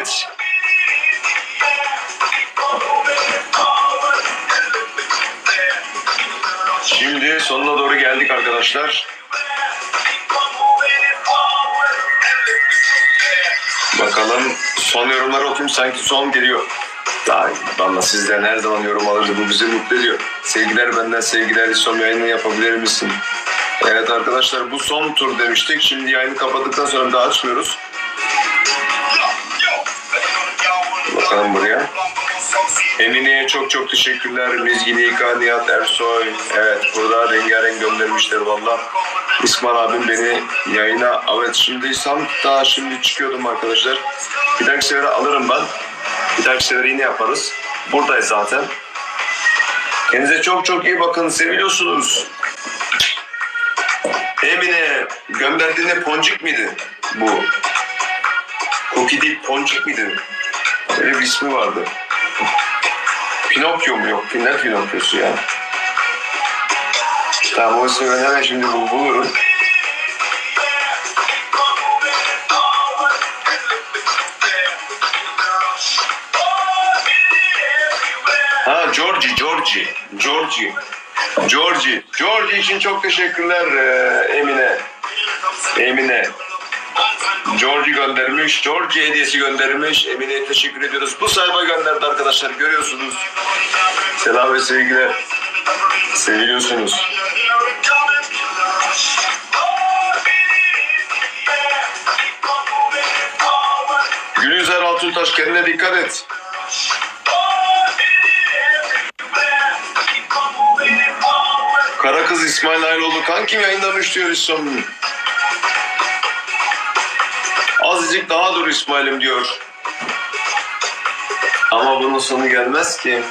Evet. Şimdi sonuna doğru geldik arkadaşlar. Bakalım son yorumları okuyayım sanki son geliyor. Daha valla sizden her zaman yorum alırdı bu bizi mutlu ediyor. Sevgiler benden sevgiler son yayını yapabilir misin? Evet arkadaşlar bu son tur demiştik. Şimdi yayını kapattıktan sonra daha açmıyoruz. Bakalım buraya. Emine'ye çok çok teşekkürler. Mizgin İK, Nihat Ersoy. Evet burada rengarenk göndermişler valla. İsmail abim beni yayına evet şimdi tam daha şimdi çıkıyordum arkadaşlar. Bir dahaki sefere alırım ben. Bir dahaki sefere yine yaparız. Buradayız zaten. Kendinize çok çok iyi bakın. Seviyorsunuz. Emine gönderdiğinde Poncik miydi bu? Cookie değil Poncik miydi? Öyle bir ismi vardı. Pinokyo mu yok? Ne Pinokyo'su ya? Tamam o ismi ben hemen şimdi bul bulurum. Ha Georgie, Georgie, Georgie. Georgie, Georgie için çok teşekkürler ee, Emine. Emine. Georgie göndermiş. Georgie hediyesi göndermiş. Emine'ye teşekkür ediyoruz. Bu sayfa gönderdi arkadaşlar. Görüyorsunuz. Selam ve sevgiler. Seviliyorsunuz. Gülüzer Altuntaş kendine dikkat et. Kara kız İsmail Ayloğlu kankim yayınlamış diyor İsmail. Azıcık daha dur İsmail'im diyor. Ama bunun sonu gelmez ki.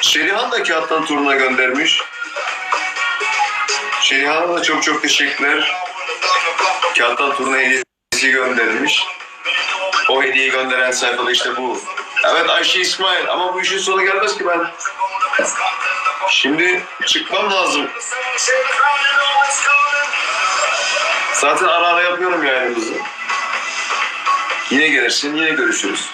Şerihan da kağıttan turuna göndermiş. Şerihan'a da çok çok teşekkürler. Kağıttan turuna hediyesi göndermiş. O hediyeyi gönderen sayfada işte bu. Evet Ayşe İsmail ama bu işin sonu gelmez ki ben. Şimdi çıkmam lazım. Zaten ara ara yapıyorum yayınımızı. Yine gelirsin, yine görüşürüz.